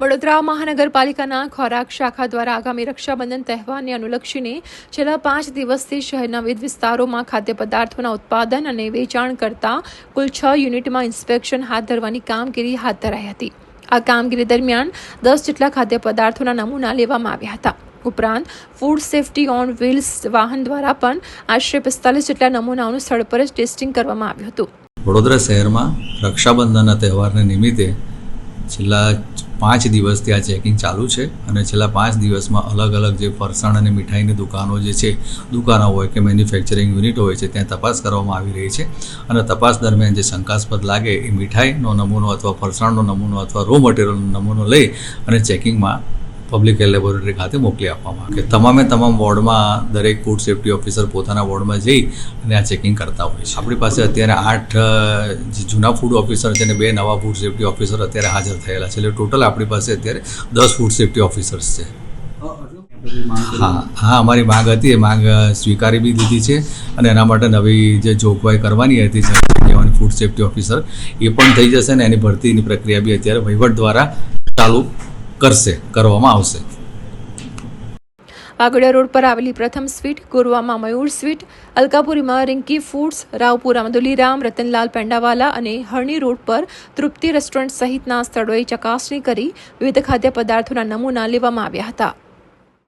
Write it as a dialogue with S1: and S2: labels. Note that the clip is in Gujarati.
S1: વડોદરા મહાનગરપાલિકાના ખોરાક શાખા દ્વારા આગામી રક્ષાબંધન તહેવારને અનુલક્ષીને છેલ્લા પાંચ દિવસથી શહેરના વિવિધ વિસ્તારોમાં ખાદ્ય પદાર્થોના ઉત્પાદન અને વેચાણ કરતા કુલ છ યુનિટમાં ઇન્સ્પેક્શન હાથ ધરવાની કામગીરી હાથ ધરાઈ હતી. આ કામગીરી દરમિયાન દસ જેટલા ખાદ્ય પદાર્થોના નમૂના લેવામાં આવ્યા હતા. ઉપરાંત ફૂડ સેફટી ઓન વ્હીલ્સ વાહન દ્વારા પણ આશરે પિસ્તાલીસ જેટલા નમૂનાઓનું સ્થળ પર જ ટેસ્ટિંગ કરવામાં આવ્યું હતું.
S2: વડોદરા શહેરમાં રક્ષાબંધનના તહેવારને નિમિત્તે છેલ્લા પાંચ દિવસથી આ ચેકિંગ ચાલુ છે અને છેલ્લા પાંચ દિવસમાં અલગ અલગ જે ફરસાણ અને મીઠાઈની દુકાનો જે છે, દુકાનો હોય કે મેન્યુફેક્ચરિંગ યુનિટ હોય છે, ત્યાં તપાસ કરવામાં આવી રહી છે. અને તપાસ દરમિયાન જે શંકાસ્પદ લાગે, એ મીઠાઈનો નમૂનો અથવા ફરસાણનો નમૂનો અથવા રો મટીરિયલનો નમૂનો લઈ અને ચેકિંગમાં પબ્લિક હેલ્થ લેબોરેટરી ખાતે મોકલી આપવામાં આવે. તમામે તમામ વોર્ડમાં દરેક ફૂડ સેફ્ટી ઓફિસર પોતાના વોર્ડમાં જઈ અને આ ચેકિંગ કરતા હોય છે. આપણી પાસે અત્યારે આઠ જૂના ફૂડ ઓફિસર છે અને બે નવા ફૂડ સેફ્ટી ઓફિસર અત્યારે હાજર થયેલા છે. એટલે ટોટલ આપણી પાસે અત્યારે દસ ફૂડ સેફ્ટી ઓફિસર્સ છે. હા હા, અમારી માંગ હતી. એ માંગ સ્વીકારી બી દીધી છે અને એના માટે નવી જે જોગવાઈ કરવાની હતી ફૂડ સેફ્ટી ઓફિસર એ પણ થઈ જશે ને એની ભરતીની પ્રક્રિયા બી અત્યારે વહીવટ દ્વારા ચાલુ કરશે, કરવામાં આવશે.
S1: વાગડિયા રોડ પર આવેલી પ્રથમ સ્વીટ, ગોરવામાં મયુર સ્વીટ, અલકાપુરીમાં રિંકી ફૂડ્સ, રાવપુરામાં દુલીરામ, રતનલાલ પેંડાવાલા અને હરણી રોડ પર તૃપ્તિ રેસ્ટોરન્ટ સહિતના સ્થળોએ ચકાસણી કરી વિવિધ ખાદ્ય પદાર્થોના નમૂના લેવામાં આવ્યા હતા.